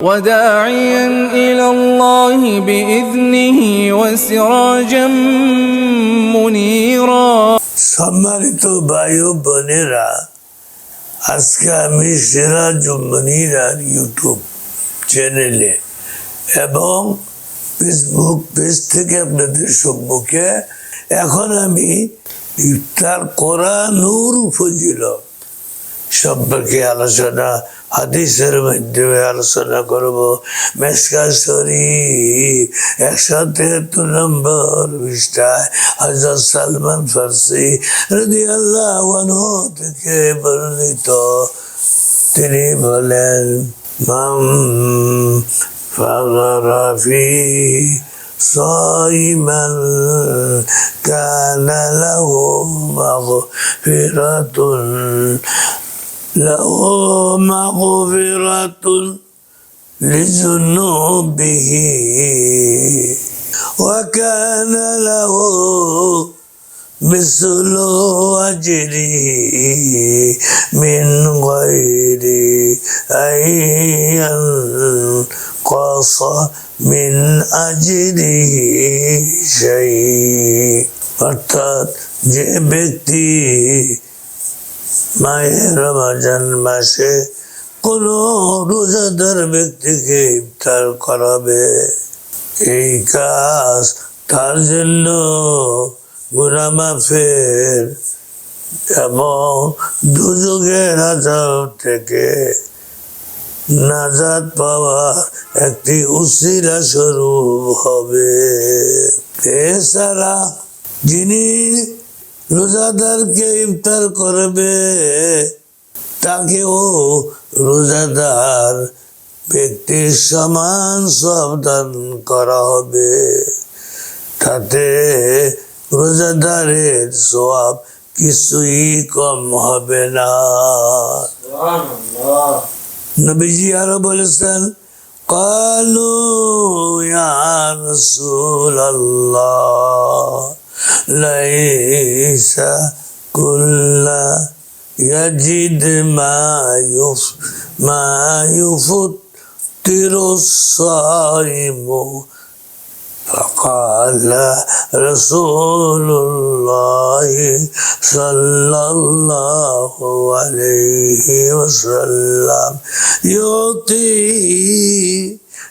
وداعيا إلى الله بإذنه وسراجا منيرا সম্মানিত ভাই ও বোনেরা আজকে আমি সিরাজ মনিরার ইউটিউব চ্যানেলে এবং ফেসবুক পেজ থেকে আপনাদের সম্মুখে এখন আমি ইফতার করা নূর ফজিলত সম্পর্কে আলোচনা হাদিসের মাধ্যমে আলোচনা করব মেসকা শরীফ একশো তেহাত্তর নম্বর পৃষ্ঠায় হজরত সালমান ফার্সি রদি আল্লাহ থেকে বর্ণিত তিনি বলেন মাম ফাগরাফি صائما كان له مغفرة له مغفرة لذنوبه وكان له مثل أجره من غير أن ينقص من أجره شيء অর্থাৎ যে ব্যক্তি মায়ের রমজান মাসে কোন রোজাদার ব্যক্তিকে ইফতার করাবে। এই কাজ তার জন্য গুনামাফের এবং দুযোগের আজাব থেকে নাজাদ পাওয়া একটি উসিলা স্বরূপ হবে। এছাড়া যিনি রোজাদারকে ইফতার করবে? তাকেও রোজাদার ব্যক্তির সমান সাবধান করা হবে। তাতে রোজাদারের সব কিছুই কম হবে না। নবীজি আরও বলেছেন কালু ইয়া রাসূলুল্লাহ। ليس كل يجد ما يف ما يفطر الصائم. فقال رسول الله صلى الله عليه وسلم يعطي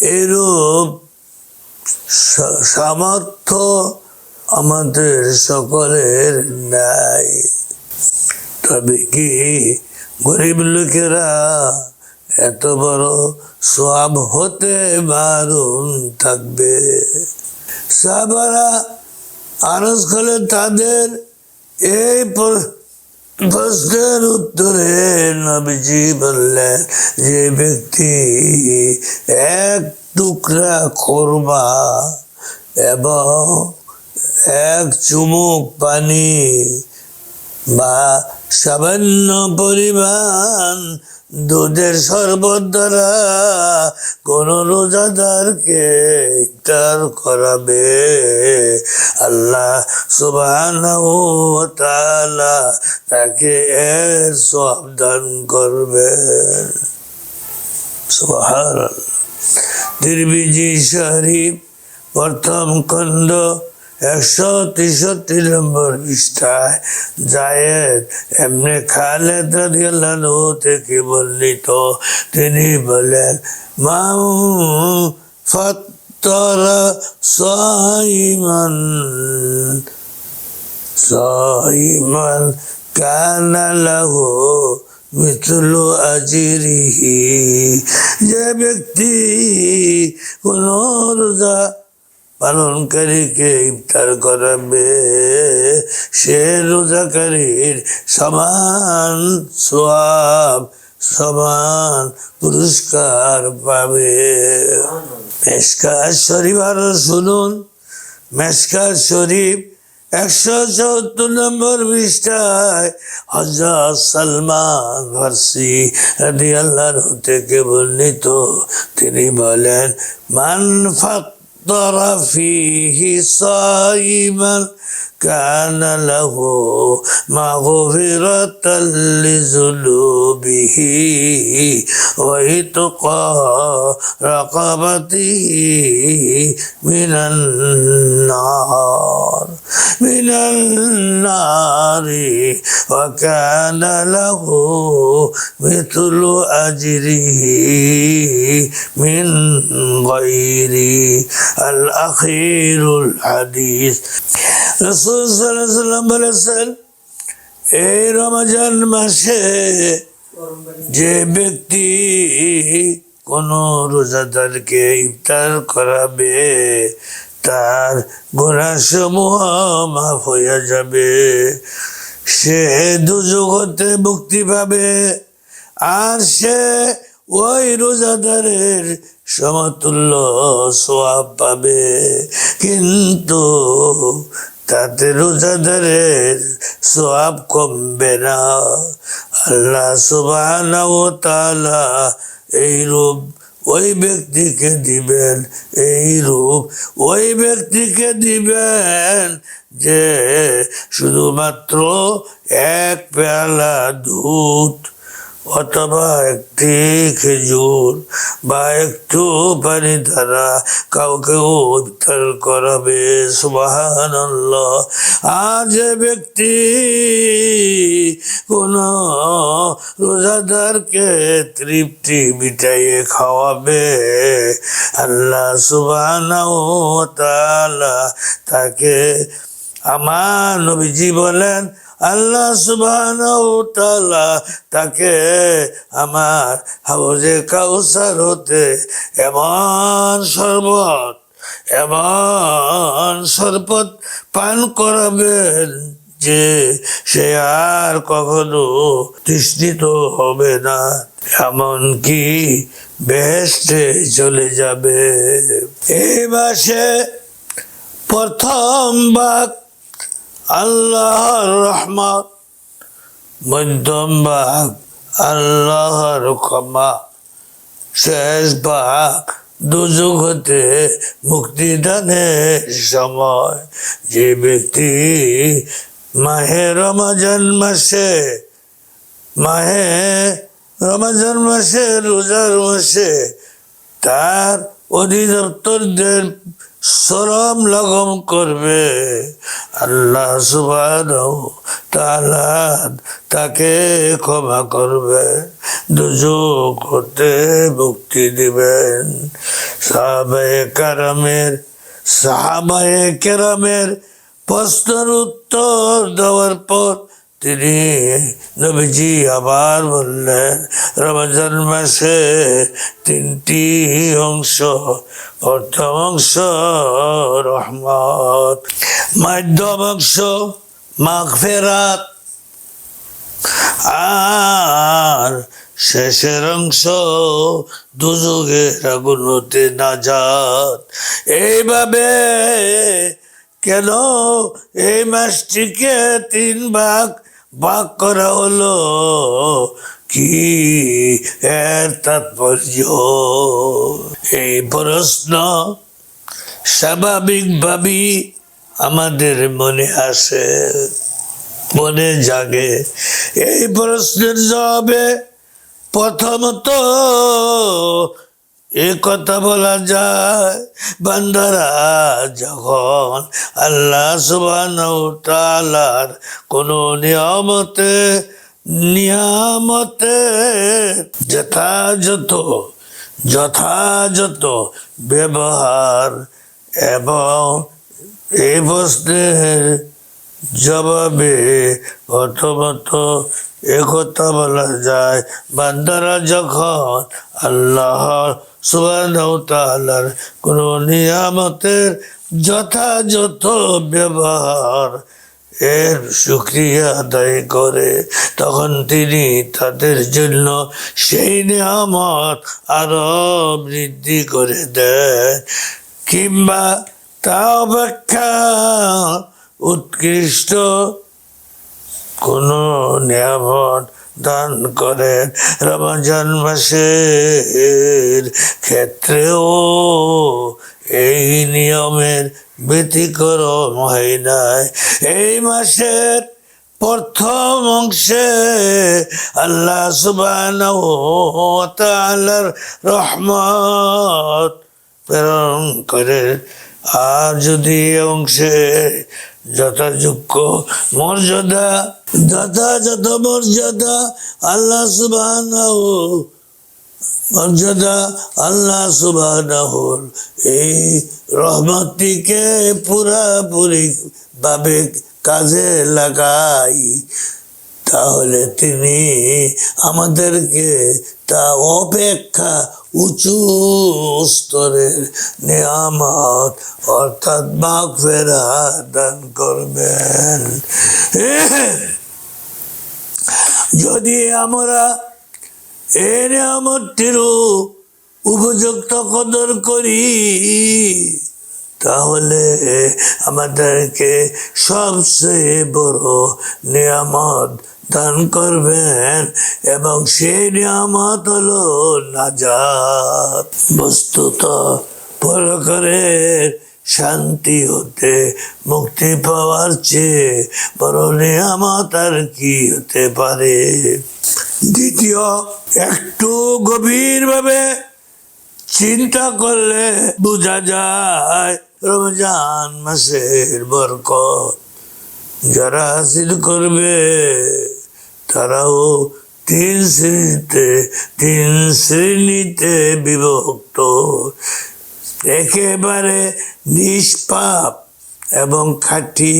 এরূপ সামর্থ্য আমাদের সকলের নাই। তবে কি গরিব লোকেরা এত বড় সব হতে বারণ থাকবে? সাহাবারা আরজ করলে তাদের এই প্রশ্নের উত্তরে নবীজি বললেন, যে ব্যক্তি এক টুকরা খোরমা এবং এক চুমুক পানি বা সামান্য পরিমাণ দুধের শরবত দ্বারা কোন রোজাদারকে ইফতার করাবে। আল্লাহ সুবহানাহু ওয়া তাকে এর সাবধান করবেন সুবহানাল্লাহ। তিরমিজি শরীফ প্রথম খণ্ড একশো তেষট্টি নম্বর পৃষ্ঠায় জায়েদ এমনি খালেদ রাদিয়াল্লাহু থেকে বর্ণিত। তিনি বলেন, মাউ ফত্তর সাইমান সাইমান কানা লাহু মিথলু আজিরিহি। যে ব্যক্তি কোন রোজা পালনকারীকে ইফতার করাবে। সে রোজাকারীর সমান সোয়াব, সমান পুরস্কার পাবে। মেসকার শরীফ আরও শুনুন। মেসকার শরীফ একশো চৌত্তর নম্বর পৃষ্ঠায় হজরত সালমান ফার্সি রাদি আল্লাহর থেকে বর্ণিত। তিনি বলেন, মান ফাত্তরা ফিহি সাইমান كان له مغفرة لذنوبه وإتقى رقبته من النار من النار. وكان له مثل أجره من غير الأخير الحديث. বলেছেন, এই রমজান মাসে যে ব্যক্তি কোন রোজাদারকে ইফতার করাবে, তার গুণাসমূহ মাফ হইয়া যাবে। সে দুজগতে মুক্তি পাবে আর সে ওই রোজাদারের সমতুল্য সোয়াব পাবে। কিন্তু তাতে রোজাদারের সোয়াব কমবে না। আল্লাহ তাআলা এই রূপ ওই ব্যক্তিকে দিবেন, এই রূপ ওই ব্যক্তিকে দিবেন যে শুধুমাত্র এক পেয়ালা দুধ অথবা একটি খেজুর বা একটু পানি দ্বারা কাউকে উদ্ধার করাবে সুবাহান আর যে ব্যক্তি কোন রোজাদারকে তৃপ্তি মিটাইয়ে খাওয়াবে, আল্লাহ সুবাহান তাকে আমার নবীজি বলেন, আল্লাহ সুবহান তাকে আমার হাউজে কাউসার হতে এমন শরবত এমন শরবত পান করাবেন যে সে আর কখনো তৃষ্ণিত হবে না, এমনকি বেহেস্টে চলে যাবে। এই মাসে প্রথম ভাগ আল্লাহর রহমত, মধ্যম ভাগ আল্লাহর ক্ষমা, শেষ ভাগ দুযুগ হতে মুক্তিদানের সময়। যে ব্যক্তি মাহে রমজান মাসে, মাহে রমজান মাসে, রোজার মাসে তার অধিদপ্তরদের শ্রম লগম করবে। আল্লাহ সুবাহ তাকে ক্ষমা করবে দুযোগ হতে মুক্তি দিবেন। সাহাবায়ে কারামের, সাহাবায়ে কেরামের প্রশ্নের উত্তর দেওয়ার পর তিনি নবীজি আবার বললেন, রমজান মাসে তিনটি অংশ। প্রথম অংশ রহমত, মাধ্যম অংশ মাগফেরাত, আর শেষের অংশ দুযোগের আগুন হতে নাজাত। এইভাবে কেন এই মাসটিকে তিন ভাগ ভাগ করা হলো কি এর তাৎপর্য? এই প্রশ্ন স্বাভাবিকভাবেই আমাদের মনে আসে, মনে জাগে। এই প্রশ্নের জবাবে প্রথমত এ কথা বলা যায়, বান্দারা, যখন আল্লাহ তাআলার কোন নিয়ামতে নিয়ামতে যথাযথ যথাযথ ব্যবহার এবং এই প্রশ্নের জবাবে প্রথমত একথা বলা যায়, বান্দারা যখন আল্লাহ সুবহানাহু তাআলার কোন নিয়ামতের যথাযথ ব্যবহার এর শুক্রিয়া আদায় করে, তখন তিনি তাদের জন্য সেই নিয়ামত আরও বৃদ্ধি করে দেন। কিংবা তা অপেক্ষা উৎকৃষ্ট। কোন নিয়ামত দান করেন রমজান মাসের ক্ষেত্রেও এই নিয়মের ব্যতিক্রম হয় নাই। এই মাসের প্রথম অংশে আল্লাহ ওয়া রহমত প্রেরণ করে আর যদি অংশে যথাযোগ্য মর্যাদা, যথাযথ মর্যাদা, আল্লাহ সুবহানাহু, মর্যাদা আল্লাহ সুবহানাহু, এই রহমতটিকে পুরাপুরি ভাবে কাজে লাগাই। তাহলে তিনি আমাদেরকে তা অপেক্ষা উঁচু স্তরের নিয়ামত, অর্থাৎ বাঘ ফেরা দান করবেন। যদি আমরা এ নিয়ামতটিরও উপযুক্ত কদর করি তাহলে আমাদেরকে সবচেয়ে বড় নিয়ামত দান করবেন এবং সেই নিয়ামত হলো নাজাত। বস্তুত পরকারের শান্তি হতে, মুক্তি পাওয়ার চেয়ে বড় নিয়ামত আর কি হতে পারে? দ্বিতীয়, একটু গভীরভাবে চিন্তা করলে বোঝা যায় রমজান মাসের বরকত যারা হাসিল করবে, তারাও তিন শ্রেণীতে তিন শ্রেণীতে বিভক্ত। একেবারে নিষ্পাপ এবং খাঁটি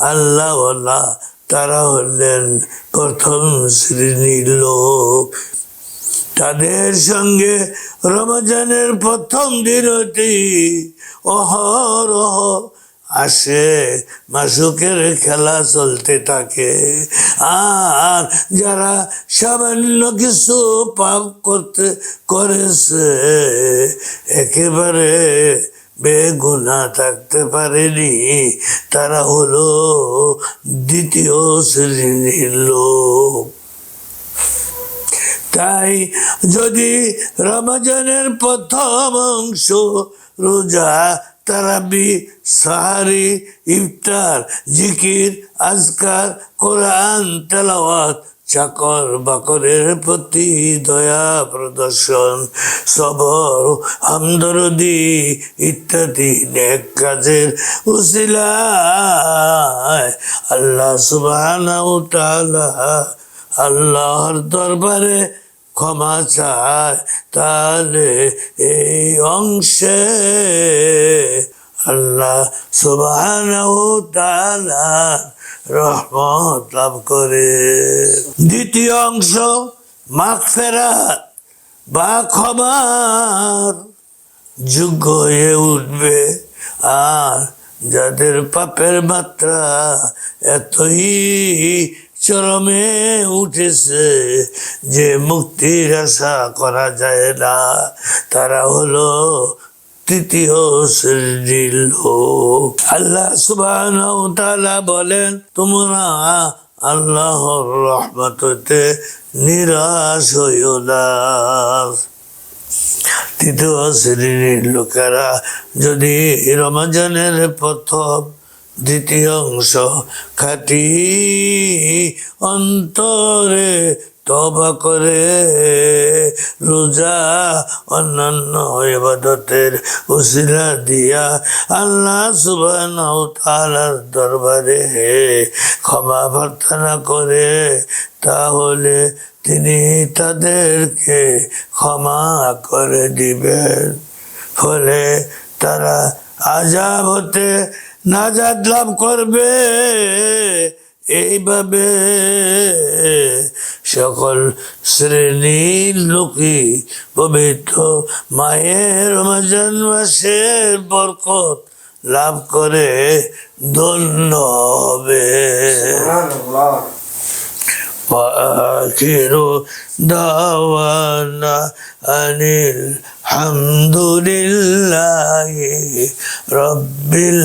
আল্লাহওয়ালা তারা হলেন প্রথম শ্রেণির লোক। তাদের সঙ্গে রমজানের প্রথম দিনটি অহরহ আসে, মাসুকের খেলা চলতে থাকে। আর যারা সামান্য কিছু পাপ করতে করেছে, একেবারে বেগুনা থাকতে পারেনি। তারা হলো দ্বিতীয় শ্রেণির লোক। তাই যদি রমজানের প্রথম অংশ রোজা, তারাবি, সাহারি, ইফতার, জিকির, আজকার, কোরআন, তেলাওয়াত, চাকর বাকরের প্রতি দয়া প্রদর্শন, সবর, হামদরদি ইত্যাদি নেক কাজের উসিলায় আল্লাহ তাআলা আল্লাহর দরবারে ক্ষমা চায় তাহলে এই অংশে আল্লাহ তাআলা রহমত লাভ করে। দ্বিতীয় অংশ, মাগফিরাত বা ক্ষমার যোগ্য হয়ে উঠবে। আর যাদের পাপের মাত্রা এতই চরমে উঠেছে যে মুক্তির আশা করা যায় না। তারা হলো তৃতীয় শ্রেণির লোক। আল্লাহ তাআলা বলেন, তোমরা আল্লাহর রহমত নিরাশ হইও না। তৃতীয় শ্রেণির লোকেরা, যদি রমজানের প্রথম দ্বিতীয় অংশ, খাটি অন্তরে তবা করে রোজা অন্যান্য ইবাদতের উসিলা দিয়া আল্লাহ সুবহানাহু তাআলার দরবারে ক্ষমা প্রার্থনা করে, তাহলে তিনি তাদেরকে ক্ষমা করে দিবেন। ফলে তারা আজাব হতে নাজাদ লাভ করবে এইভাবে সকল শ্রেণীর লোকই পবিত্র মায়ের রমজান মাসের বরকত লাভ করে ধন্য হবে وآخر دعوانا أن হামদুলিল্লাহ রব্বিল